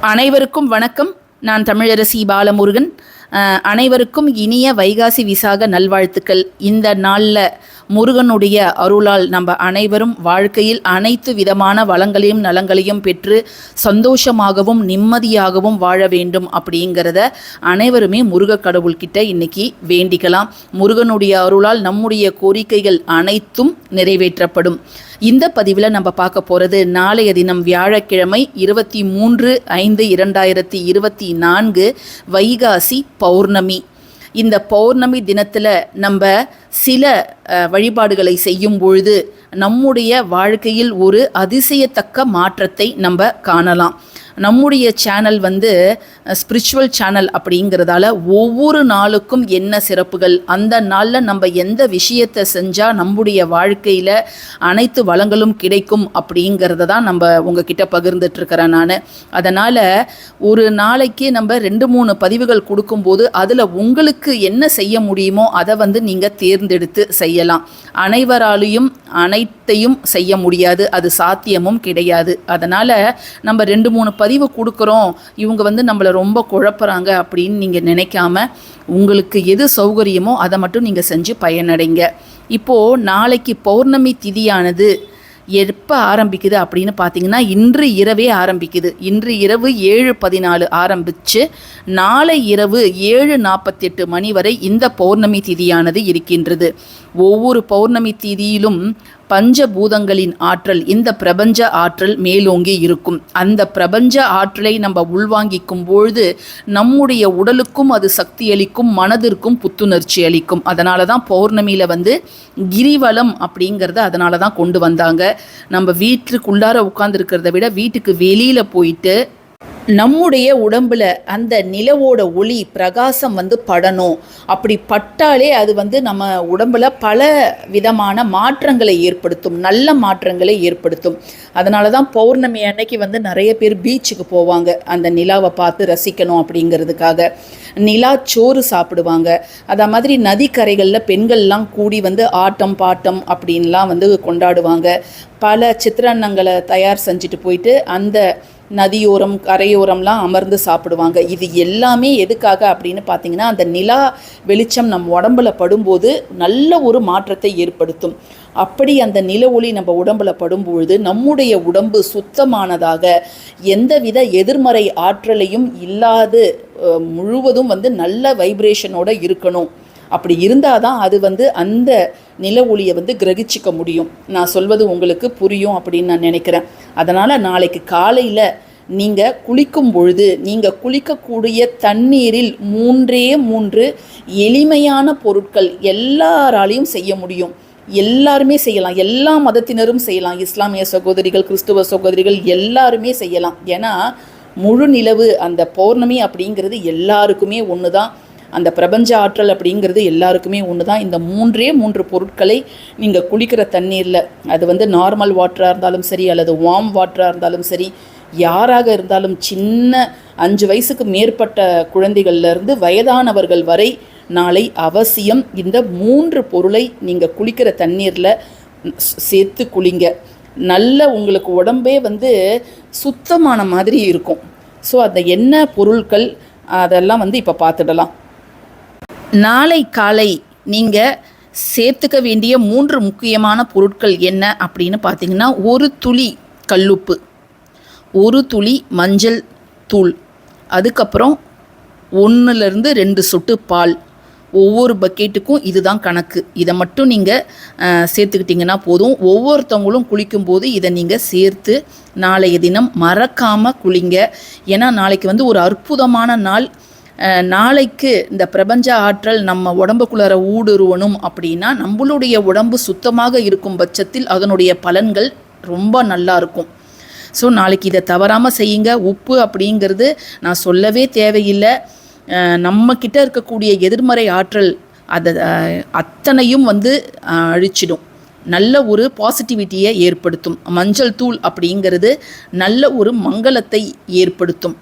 அனைவருக்கும் வணக்கம். நான் தமிழரசி பாலமுருகன். அனைவருக்கும் இனிய வைகாசி விசாக நல்வாழ்த்துக்கள். இந்த நாளில் முருகனுடைய அருளால் நம்ம அனைவரும் வாழ்க்கையில் அனைத்து விதமான வளங்களையும் நலங்களையும் பெற்று சந்தோஷமாகவும் நிம்மதியாகவும் வாழ வேண்டும் அப்படிங்கிறத அனைவருமே முருக கடவுள்கிட்ட இன்னைக்கு வேண்டிக்கலாம். முருகனுடைய அருளால் நம்முடைய கோரிக்கைகள் அனைத்தும் நிறைவேற்றப்படும். இந்த பதிவில் நம்ம பார்க்க போகிறது நாளைய தினம் வியாழக்கிழமை இருபத்தி மூன்று ஐந்து இரண்டாயிரத்தி இருபத்தி நான்கு வைகாசி பௌர்ணமி. இந்த பௌர்ணமி தினத்தில் நம்ம சில வழிபாடுகளை செய்யும் பொழுது நம்முடைய வாழ்க்கையில் ஒரு அதிசயத்தக்க மாற்றத்தை நம்ம காணலாம். நம்முடைய சேனல் வந்து ஸ்பிரிச்சுவல் சேனல் அப்படிங்கிறதால ஒவ்வொரு நாளுக்கும் என்ன சிறப்புகள் அந்த நாளில் நம்ம எந்த விஷயத்தை செஞ்சால் நம்முடைய வாழ்க்கையில் அனைத்து வளங்களும் கிடைக்கும் அப்படிங்கிறத தான் நம்ம உங்ககிட்ட பகிர்ந்துட்டுருக்கிறேன் நான். அதனால் ஒரு நாளைக்கு நம்ம ரெண்டு மூணு பதிவுகள் கொடுக்கும்போது அதில் உங்களுக்கு என்ன செய்ய முடியுமோ அதை வந்து நீங்கள் தேர்ந்தெடுத்து செய்யலாம். அனைவராலையும் அனைத்தையும் செய்ய முடியாது அது சாத்தியமும் கிடையாது. அதனால் நம்ம ரெண்டு மூணு பதிவு கொடுக்குறோம். இவங்க வந்து நம்மளை ரொம்ப குழப்புறாங்க அப்படின்னு நீங்கள் நினைக்காம உங்களுக்கு எது சௌகரியமோ அதை மட்டும் நீங்கள் செஞ்சு பயனடைங்க. இப்போது நாளைக்கு பௌர்ணமி திதியானது எப்போ ஆரம்பிக்குது அப்படின்னு பார்த்தீங்கன்னா இன்று இரவே ஆரம்பிக்குது. இன்று இரவு ஏழு பதினாலு ஆரம்பித்து நாளை இரவு ஏழு நாற்பத்தெட்டு மணி வரை இந்த பௌர்ணமி திதியானது இருக்கின்றது. ஒவ்வொரு பௌர்ணமி திதியிலும் பஞ்சபூதங்களின் ஆற்றல் இந்த பிரபஞ்ச ஆற்றல் மேலோங்கி இருக்கும். அந்த பிரபஞ்ச ஆற்றலை நம்ம உள்வாங்கிக்கும் பொழுது நம்முடைய உடலுக்கும் அது சக்தி அளிக்கும் மனதிற்கும் புத்துணர்ச்சி அளிக்கும். அதனால தான் பௌர்ணமியில் வந்து கிரிவலம் அப்படிங்கிறத அதனால தான் கொண்டு வந்தாங்க. நம்ம வீட்டுக்குள்ளார உட்காந்துருக்கிறத விட வீட்டுக்கு வெளியில் போயிட்டு நம்முடைய உடம்புல அந்த நிலவோட ஒளி பிரகாசம் வந்து படணும். அப்படி பட்டாலே அது வந்து நம்ம உடம்புல பல விதமான மாற்றங்களை ஏற்படுத்தும் நல்ல மாற்றங்களை ஏற்படுத்தும். அதனால தான் பௌர்ணமி அன்னைக்கு வந்து நிறைய பேர் பீச்சுக்கு போவாங்க. அந்த நிலாவை பார்த்து ரசிக்கணும் அப்படிங்கிறதுக்காக. நிலா சோறு சாப்பிடுவாங்க. அதே மாதிரி நதிக்கரைகளில் பெண்கள்லாம் கூடி வந்து ஆட்டம் பாட்டம் அப்படின்லாம் வந்து கொண்டாடுவாங்க. பல சித்திரன்னங்களை தயார் செஞ்சுட்டு போயிட்டு அந்த நதியோரம் கரையோரம்லாம் அமர்ந்து சாப்பிடுவாங்க. இது எல்லாமே எதுக்காக அப்படின்னு பார்த்தீங்கன்னா அந்த நிலா வெளிச்சம் நம் உடம்புல படும்போது நல்ல ஒரு மாற்றத்தை ஏற்படுத்தும். அப்படி அந்த நில ஒளி நம்ம உடம்புல படும்பொழுது நம்முடைய உடம்பு சுத்தமானதாக எந்தவித எதிர்மறை ஆற்றலையும் இல்லாது முழுவதும் வந்து நல்ல வைப்ரேஷனோட இருக்கணும். அப்படி இருந்தால் தான் அது வந்து அந்த நில ஒளியை வந்து கிரகிச்சிக்க முடியும். நான் சொல்வது உங்களுக்கு புரியும் அப்படின்னு நான் நினைக்கிறேன். அதனால் நாளைக்கு காலையில் நீங்கள் குளிக்கும் பொழுது நீங்கள் குளிக்கக்கூடிய தண்ணீரில் மூன்றே மூன்று எளிமையான பொருட்கள் எல்லாராலையும் செய்ய முடியும். எல்லாருமே செய்யலாம். எல்லா மதத்தினரும் செய்யலாம். இஸ்லாமிய சகோதரிகள் கிறிஸ்துவ சகோதரிகள் எல்லாருமே செய்யலாம். ஏன்னா முழு நிலவு அந்த பௌர்ணமி அப்படிங்கிறது எல்லாருக்குமே ஒன்று தான் அந்த பிரபஞ்ச ஆற்றல் அப்படிங்கிறது எல்லாருக்குமே ஒன்று தான் இந்த மூன்றே மூன்று பொருட்களை நீங்கள் குளிக்கிற தண்ணீரில் அது வந்து நார்மல் வாட்டராக இருந்தாலும் சரி அல்லது வார்ம் வாட்டராக இருந்தாலும் சரி யாராக இருந்தாலும் சின்ன அஞ்சு வயசுக்கு மேற்பட்ட குழந்தைகள்லேருந்து வயதானவர்கள் வரை நாளை அவசியம் இந்த மூன்று பொருளை நீங்கள் குளிக்கிற தண்ணீரில் சேர்த்து குளிங்க. நல்ல உங்களுக்கு உடம்பே வந்து சுத்தமான மாதிரி இருக்கும். ஸோ அந்த என்ன பொருட்கள் அதெல்லாம் வந்து இப்போ பார்த்துடலாம் நாளை காலை நீங்கள் சேர்த்துக்க வேண்டிய மூன்று முக்கியமான பொருட்கள் என்ன அப்படின்னு பார்த்தீங்கன்னா ஒரு துளி கல்லுப்பு ஒரு துளி மஞ்சள் தூள் அதுக்கப்புறம் ஒன்றுலேருந்து ரெண்டு சொட்டு பால் ஒவ்வொரு பக்கெட்டுக்கும் இதுதான் கணக்கு. இதை மட்டும் நீங்கள் சேர்த்துக்கிட்டிங்கன்னா போதும். ஒவ்வொருத்தவங்களும் குளிக்கும்போது இதை நீங்கள் சேர்த்து நாளைய தினம் மறக்காமல் குளிங்க. ஏன்னா நாளைக்கு வந்து ஒரு அற்புதமான நாள். நாளைக்கு இந்த பிரபஞ்ச ஆற்றல் நம்ம உடம்புக்குள்ளார ஊடுருவணும் அப்படின்னா நம்மளுடைய உடம்பு சுத்தமாக இருக்கும் பட்சத்தில் அதனுடைய பலன்கள் ரொம்ப நல்லா இருக்கும். ஸோ நாளைக்கு இதை தவறாமல் செய்யுங்க. உப்பு அப்படிங்கிறது நான் சொல்லவே தேவையில்லை. நம்மக்கிட்ட நம்ம கிட்ட இருக்கக்கூடிய எதிர்மறை ஆற்றல் அதை அத்தனையும் வந்து அழிச்சிடும். நல்ல ஒரு பாசிட்டிவிட்டியை ஏற்படுத்தும். மஞ்சள் தூள் அப்படிங்கிறது நல்ல ஒரு மங்களத்தை ஏற்படுத்தும்.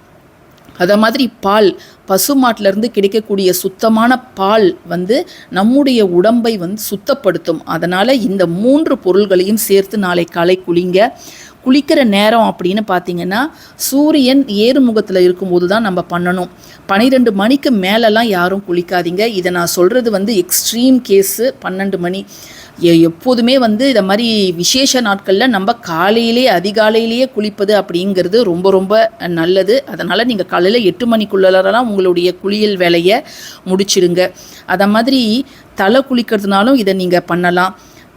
அதை மாதிரி பால் பசுமாட்டிலேருந்து கிடைக்கக்கூடிய சுத்தமான பால் வந்து நம்முடைய உடம்பை வந்து சுத்தப்படுத்தும். அதனால் இந்த மூன்று பொருள்களையும் சேர்த்து நாளை காலை குளிங்க. குளிக்கிற நேரம் அப்படின்னு பார்த்தீங்கன்னா சூரியன் ஏறுமுகத்தில் இருக்கும்போது தான் நம்ம பண்ணணும். பன்னிரெண்டு மணிக்கு மேலெல்லாம் யாரும் குளிக்காதீங்க. இதை நான் சொல்கிறது வந்து எக்ஸ்ட்ரீம் கேஸு பன்னெண்டு மணி. எப்போதுமே வந்து இதை மாதிரி விசேஷ நாட்களில் நம்ம காலையிலே அதிகாலையிலேயே குளிப்பது அப்படிங்கிறது ரொம்ப ரொம்ப நல்லது. அதனால் நீங்கள் காலையில் எட்டு மணிக்குள்ளலாம் உங்களுடைய குளியல் வேலையை முடிச்சிடுங்க அதை மாதிரி தலை குளிக்கிறதுனாலும் இதை நீங்கள் பண்ணலாம்.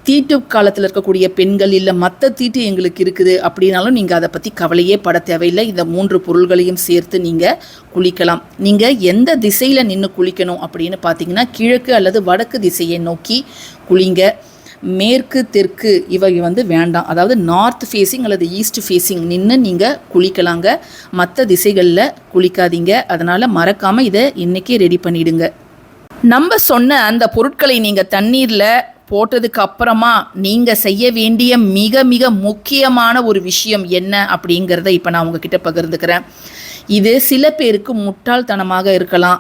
தீட்டு காலத்தில் இருக்கக்கூடிய பெண்கள் இல்லை மற்ற தீட்டு எங்களுக்கு இருக்குது அப்படின்னாலும் நீங்கள் அதை பற்றி கவலையே பட தேவையில்லை. இந்த மூன்று பொருள்களையும் சேர்த்து நீங்கள் குளிக்கலாம். நீங்கள் எந்த திசையில் நின்று குளிக்கணும் அப்படின்னு பார்த்தீங்கன்னா கிழக்கு அல்லது வடக்கு திசையை நோக்கி குளிங்க. மேற்கு தெற்கு இவை வந்து வேண்டாம். அதாவது நார்த் ஃபேஸிங் அல்லது ஈஸ்ட் ஃபேஸிங் நின்று நீங்கள் குளிக்கலாங்க. மற்ற திசைகளில் குளிக்காதீங்க. அதனால் மறக்காமல் இதை இன்றைக்கே ரெடி பண்ணிவிடுங்க நம்ம சொன்ன அந்த பொருட்களை நீங்கள் தண்ணீரில் போட்டதுக்கு அப்புறமா நீங்கள் செய்ய வேண்டிய மிக மிக முக்கியமான ஒரு விஷயம் என்ன அப்படிங்கிறத இப்போ நான் உங்ககிட்ட பகிர்ந்துக்கிறேன். இது சில பேருக்கு முட்டாள்தனமாக இருக்கலாம்.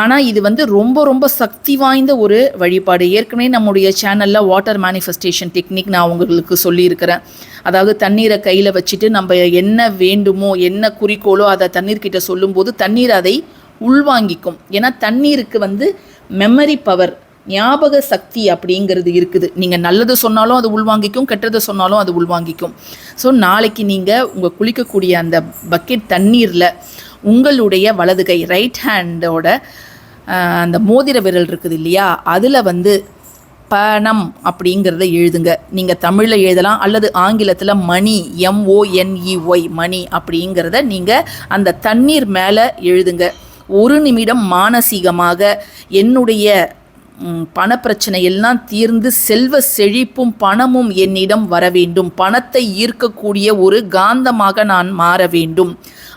ஆனால் இது வந்து ரொம்ப ரொம்ப சக்தி வாய்ந்த ஒரு வழிபாடு. ஏற்கனவே நம்முடைய சேனலில் வாட்டர் மேனிஃபெஸ்டேஷன் டெக்னிக் நான் உங்களுக்கு சொல்லியிருக்கிறேன். அதாவது தண்ணீரை கையில் வச்சுட்டு நம்ம என்ன வேண்டுமோ என்ன குறிக்கோளோ அதை தண்ணீர்கிட்ட சொல்லும்போது தண்ணீர் அதை உள்வாங்கிக்கும். ஏன்னா தண்ணீருக்கு வந்து மெமரி பவர் ஞாபக சக்தி அப்படிங்கிறது இருக்குது. நீங்கள் நல்லது சொன்னாலும் அது உள்வாங்கிக்கும் கெட்டதை சொன்னாலும் அது உள்வாங்கிக்கும். ஸோ நாளைக்கு நீங்கள் உங்கள் குளிக்கக்கூடிய அந்த பக்கெட் தண்ணீரில் உங்களுடைய வலது கை ரைட் ஹேண்டோட அந்த மோதிர விரல் இருக்குது இல்லையா? அதில் வந்து பணம் அப்படிங்கிறத எழுதுங்க. நீங்கள் தமிழில் எழுதலாம் அல்லது ஆங்கிலத்தில் மணி எம்ஓஎன்இஒய் மணி அப்படிங்கிறத நீங்கள் அந்த தண்ணீர் மேலே எழுதுங்க. ஒரு நிமிடம் மானசீகமாக என்னுடைய பணப்பிரச்சனை எல்லாம் தீர்ந்து செல்வ செழிப்பும் பணமும் என்னிடம் வர வேண்டும். பணத்தை ஈர்க்கக்கூடிய ஒரு காந்தமாக நான் மாற வேண்டும்.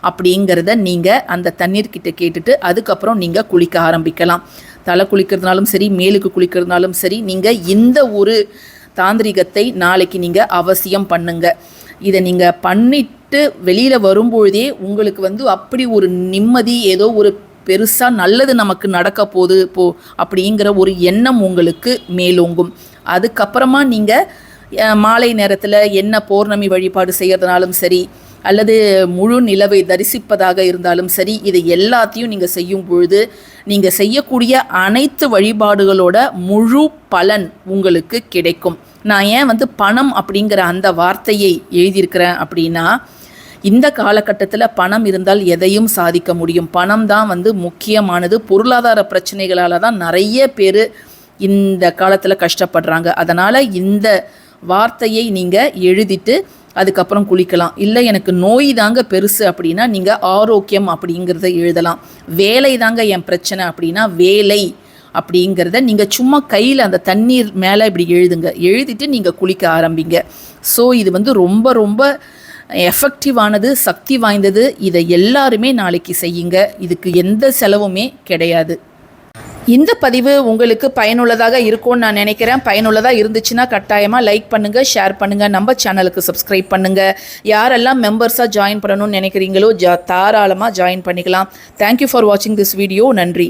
அப்படிங்கிறத நீங்கள் அந்த தண்ணீர்கிட்ட கேட்டுட்டு அதுக்கப்புறம் நீங்கள் குளிக்க ஆரம்பிக்கலாம். தலை குளிக்கிறதுனாலும் சரி மேலுக்கு குளிக்கிறதுனாலும் சரி நீங்கள் இந்த ஒரு தாந்திரிகத்தை நாளைக்கு நீங்கள் அவசியம் பண்ணுங்க. இதை நீங்கள் பண்ணிட்டு வெளியில் வரும்பொழுதே உங்களுக்கு வந்து அப்படி ஒரு நிம்மதி ஏதோ ஒரு பெருசாக நல்லது நமக்கு நடக்க போகுது போ அப்படிங்கிற ஒரு எண்ணம் உங்களுக்கு மேலோங்கும். அதுக்கப்புறமா நீங்கள் மாலை நேரத்தில் என்ன பௌர்ணமி வழிபாடு செய்கிறதுனாலும் சரி அல்லது முழு நிலவை தரிசிப்பதாக இருந்தாலும் சரி இதை எல்லாத்தையும் நீங்கள் செய்யும் பொழுது நீங்கள் செய்யக்கூடிய அனைத்து வழிபாடுகளோட முழு பலன் உங்களுக்கு கிடைக்கும். நான் ஏன் வந்து பணம் அப்படிங்கிற அந்த வார்த்தையை எழுதியிருக்கிறேன் அப்படின்னா இந்த காலகட்டத்தில் பணம் இருந்தால் எதையும் சாதிக்க முடியும். பணம் தான் வந்து முக்கியமானது. பொருளாதார பிரச்சனைகளால் தான் நிறைய பேர் இந்த காலத்தில் கஷ்டப்படுறாங்க. அதனால் இந்த வார்த்தையை நீங்கள் எழுதிட்டு அதுக்கப்புறம் குளிக்கலாம். இல்லை எனக்கு நோய் தாங்க பெருசு அப்படின்னா நீங்கள் ஆரோக்கியம் அப்படிங்கிறத எழுதலாம். வேலை தாங்க என் பிரச்சனை அப்படின்னா வேலை அப்படிங்கிறத நீங்கள் சும்மா கையில் அந்த தண்ணீர் மேலே இப்படி எழுதுங்க. எழுதிட்டு நீங்கள் குளிக்க ஆரம்பிங்க. ஸோ இது வந்து ரொம்ப ரொம்ப எஃபெக்டிவானது சக்தி வாய்ந்தது. இதை எல்லாருமே நாளைக்கு செய்யுங்க. இதுக்கு எந்த செலவுமே கிடையாது. இந்த பதிவு உங்களுக்கு பயனுள்ளதாக இருக்கும்னு நான் நினைக்கிறேன். பயனுள்ளதாக இருந்துச்சுன்னா கட்டாயமாக லைக் பண்ணுங்கள் ஷேர் பண்ணுங்கள் நம்ம சேனலுக்கு சப்ஸ்கிரைப் பண்ணுங்கள் யாரெல்லாம் மெம்பர்ஸாக ஜாயின் பண்ணணும்னு நினைக்கிறீங்களோ ஜா தாராளமாக ஜாயின் பண்ணிக்கலாம். தேங்க்யூ ஃபார் வாட்சிங் திஸ் வீடியோ நன்றி.